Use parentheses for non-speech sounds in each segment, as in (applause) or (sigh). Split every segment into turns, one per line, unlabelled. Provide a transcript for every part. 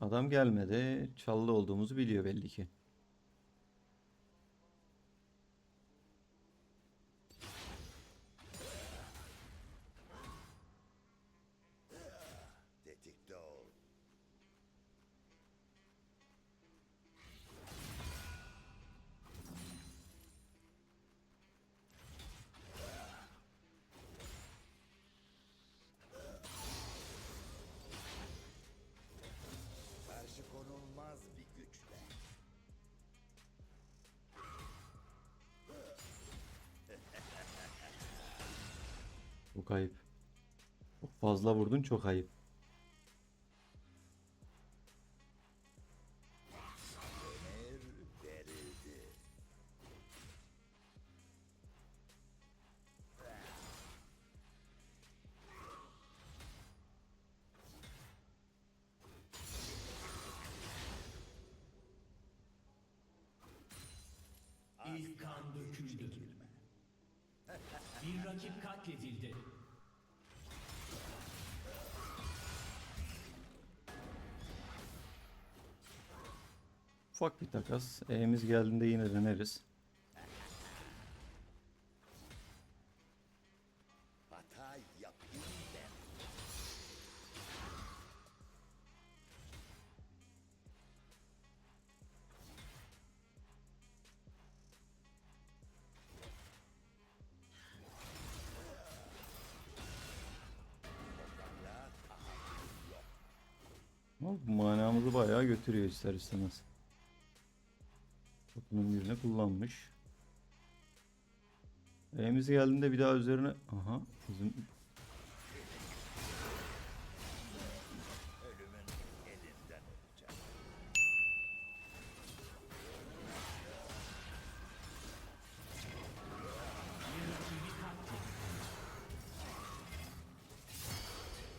Adam gelmedi. Çallı olduğumuzu biliyor belli ki. Ayıp. Çok fazla vurdun çok ayıp.
İlk kan döküldü. Bir rakip katledildi.
Ufak bir takas. E'miz geldiğinde yine deneriz. Manamızı bayağı götürüyor ister istemez. Topunun birini kullanmış. E'miz geldiğinde bir daha üzerine... Aha. Bizim.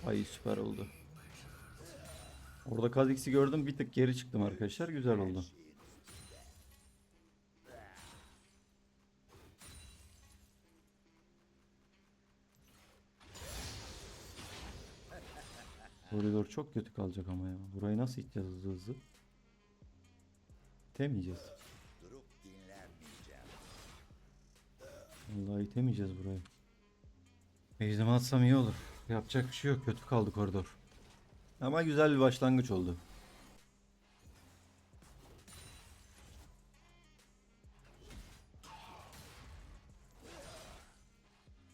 Ay süper oldu. Orada Kha'Zix'i gördüm bir tık geri çıktım arkadaşlar. Güzel oldu. Çok kötü kalacak ama ya. Burayı nasıl iteceğiz hızlı hızlı?
Dinlenmeyeceğim.
Vallahi itemeyeceğiz burayı. Ejderha atsam iyi olur. Yapacak bir şey yok. Kötü kaldı koridor. Ama güzel bir başlangıç oldu.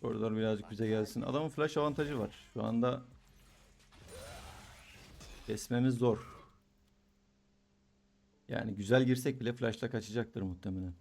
Koridor birazcık bize gelsin. Adamın flash avantajı var. Şu anda kesmemiz zor. Yani güzel girsek bile flashla kaçacaktır muhtemelen.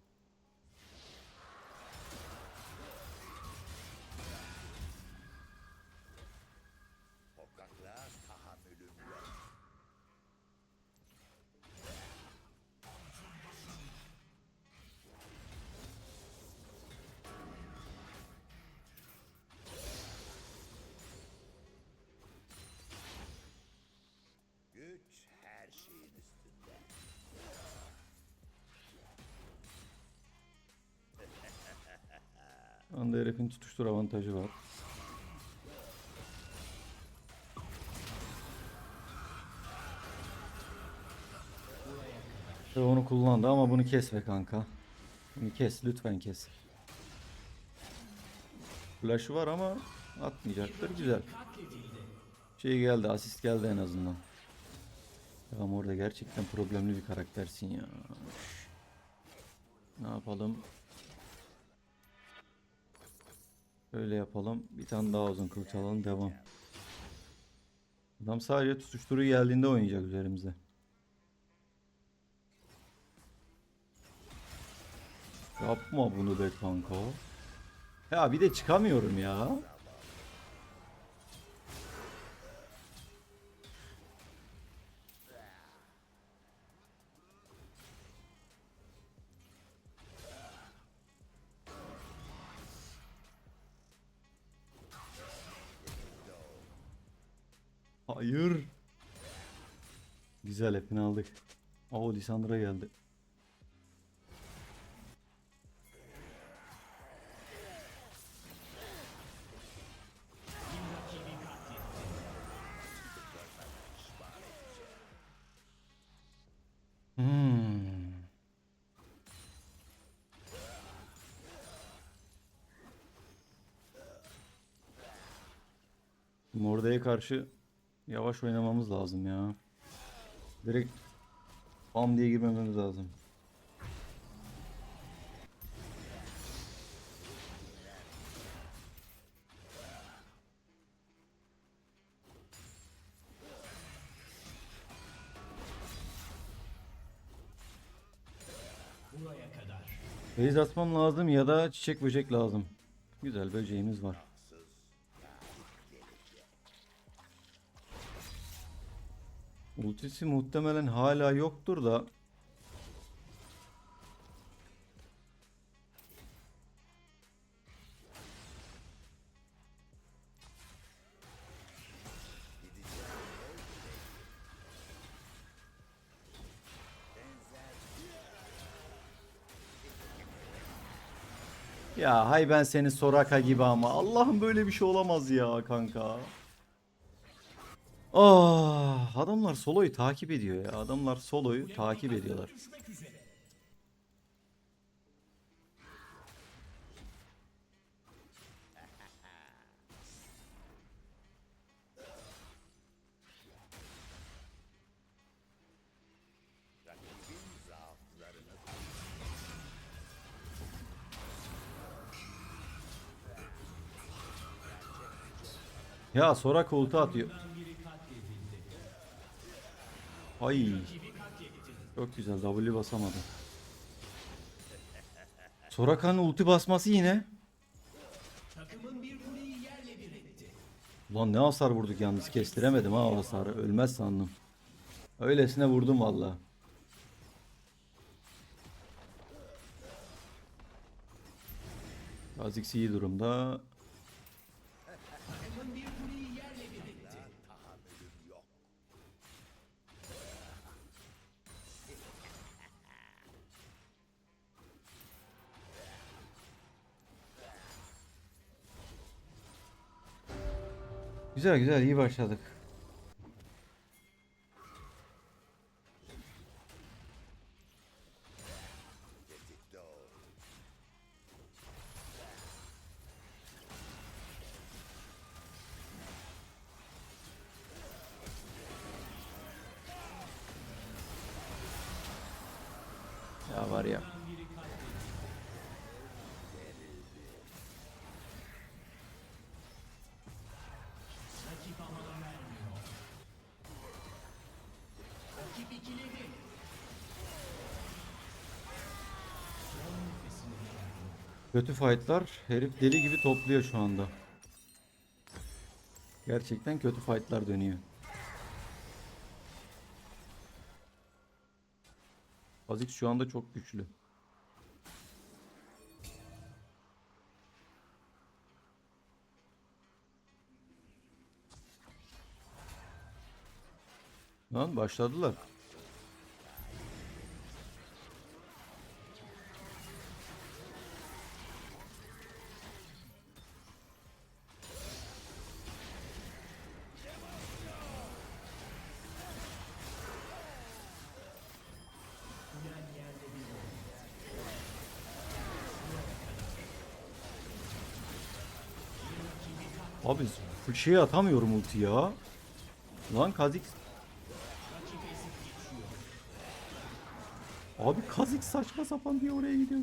Anda herifin tutuştur avantajı var. Ve onu kullandı ama bunu kes be kanka. Bunu kes lütfen kes. Flash'ı var ama atmayacaktır güzel. Şey geldi asist geldi en azından. Ama orada gerçekten problemli bir karaktersin ya. Ne yapalım? Öyle yapalım. Bir tane daha uzun kılıç alalım devam. Adam sadece tutuşturu geldiğinde oynayacak üzerimize. Yapma bunu be kanka. Ya bir de çıkamıyorum ya. Hayır. Güzel hepini aldık. Oo Lisandra geldi. Hmm. Morda'ya karşı yavaş oynamamız lazım ya. Direkt bam diye girmememiz lazım.
Buraya kadar.
Beyz atmam lazım ya da çiçek böcek lazım. Güzel böceğimiz var. Ultisi muhtemelen hala yoktur da Ya hay ben seni Soraka gibi ama Allah'ım böyle bir şey olamaz ya kanka. Ah adamlar soloyu takip ediyor ya. Adamlar soloyu takip ediyorlar. Ya Soraka ulti atıyor. Ay çok güzel W basamadı. Soraka'nın ulti basması yine. Ulan ne hasar vurduk yalnız kestiremedim ha o hasarı. Ölmez sandım. Öylesine vurdum valla. Kha'Zix iyi durumda. Güzel güzel iyi başladık. Kötü fightlar herif deli gibi topluyor şu anda. Gerçekten kötü fightlar dönüyor. Kha'Zix şu anda çok güçlü. Lan başladılar. Abi full şey atamıyorum ulti ya. Lan
geçiyor.
Abi Kha'Zix saçma sapan diye oraya gidiyor.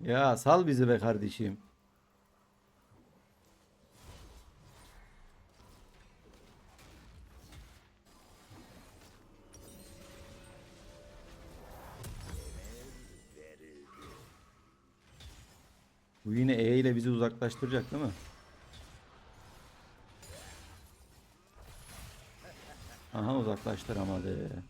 Ya sal bizi be kardeşim. Bu yine E ile bizi uzaklaştıracak değil mi? Aha uzaklaştıramadı.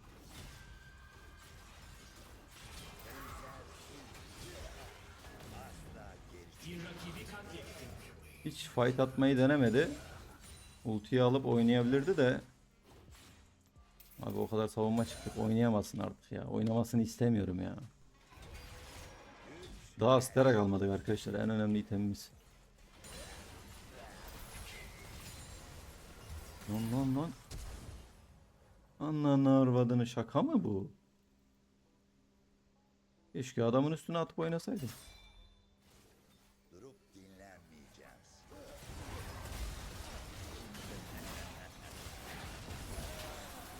Hiç fight atmayı denemedi. Ultiyi alıp oynayabilirdi de. Abi o kadar savunma çıktık. Oynayamazsın artık ya. Oynamasını istemiyorum ya. Daha Stera kalmadık arkadaşlar. En önemli itemimiz. Lan lan lan. Ananı arvadını şaka mı bu? Keşke adamın üstüne atıp oynasaydım.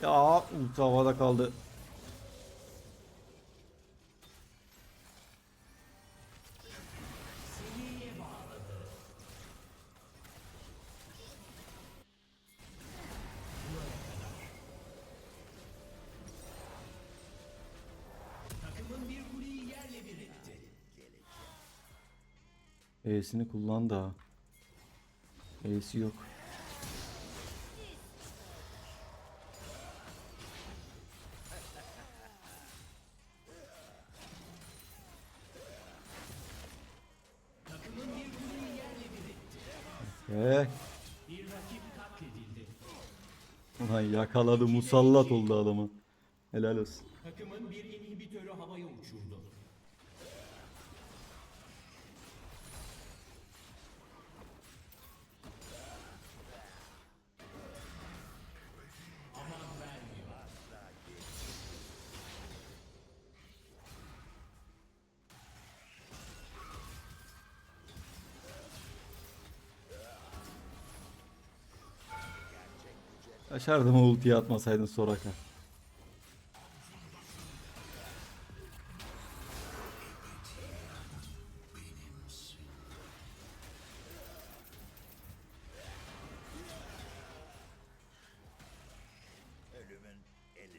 Ya ulti havada kaldı. E'sini kullandı ha. E'si yok. Eh, ulan yakaladı musallat oldu adamı. Helal olsun.
Takımın bir inhibitörü
Açardım o ultiyi atmasaydın Soraka.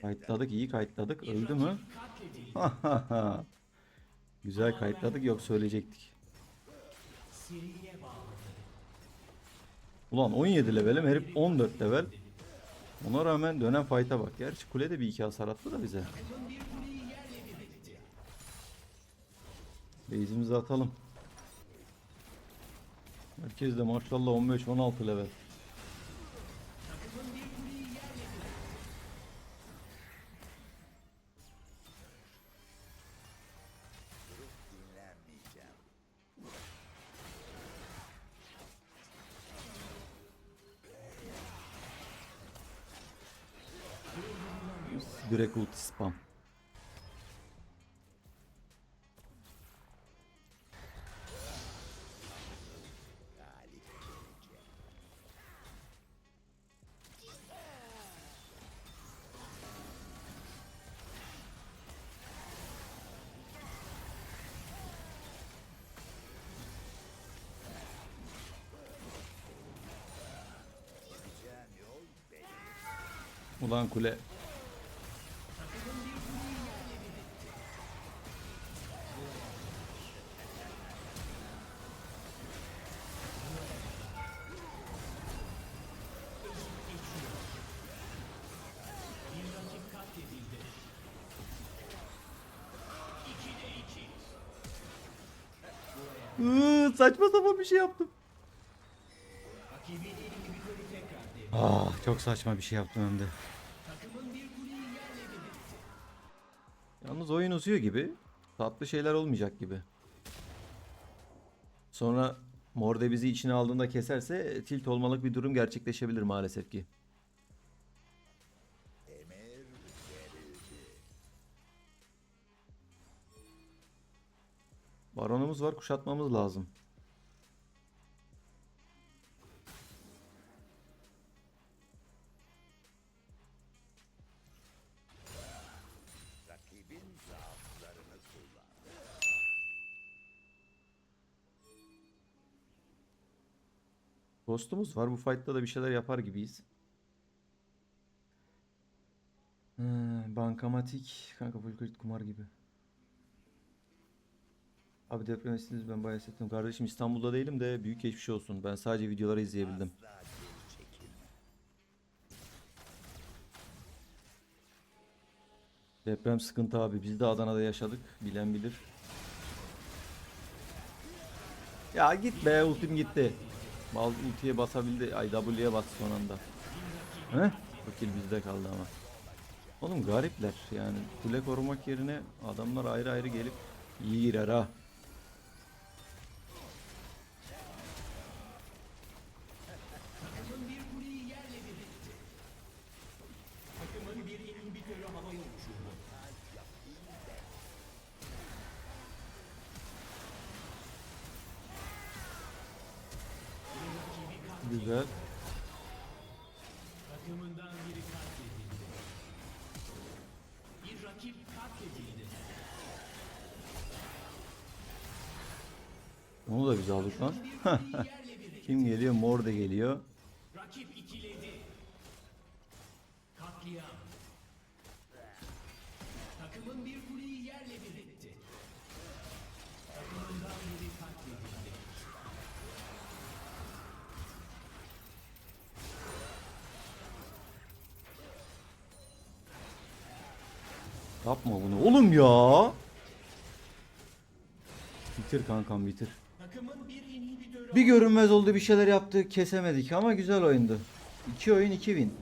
Kayıtladık iyi kayıtladık. Öldü mü? (laughs) Güzel kayıtladık yok söyleyecektik. Ulan 17 levelim herif 14 level. Ona rağmen dönen fight'a bak. Gerçi kule de bir iki hasar attı da bize. Base'imizi atalım. Herkes de maşallah 15-16 level. Direkt spam. Ulan kule. Şey yaptım. Ah çok saçma bir şey yaptım hem de. Yalnız oyun uzuyor gibi. Tatlı şeyler olmayacak gibi. Sonra Morde bizi içine aldığında keserse tilt olmalık bir durum gerçekleşebilir maalesef ki. Baronumuz var kuşatmamız lazım. Ghost'umuz var. Bu fight'ta da bir şeyler yapar gibiyiz. Hmm, bankamatik. Kanka full credit kumar gibi. Abi deprem esiniz ben bayağı hissettim. Kardeşim İstanbul'da değilim de büyük geçmiş olsun. Ben sadece videoları izleyebildim. Deprem sıkıntı abi. Biz de Adana'da yaşadık. Bilen bilir. Ya git be ultim gitti. Bal ultiye basabildi. Ay W'ye bastı son anda. Heh? Kill bizde kaldı ama. Oğlum garipler yani. Kule korumak yerine adamlar ayrı ayrı gelip iyi girer ha. Güzel.
Takımından biri katledildi. Bir rakip katledildi.
Onu da biz aldık lan. (laughs) Kim geliyor? Mor da geliyor.
Rakip ikiledi. Katliam. Takımın bir kuleyi yerle bir etti. Takımından biri katledildi.
Yapma bunu. Oğlum ya. Bitir kankam bitir. Bir görünmez oldu bir şeyler yaptı kesemedik ama güzel oyundu. 2 oyun 2 win.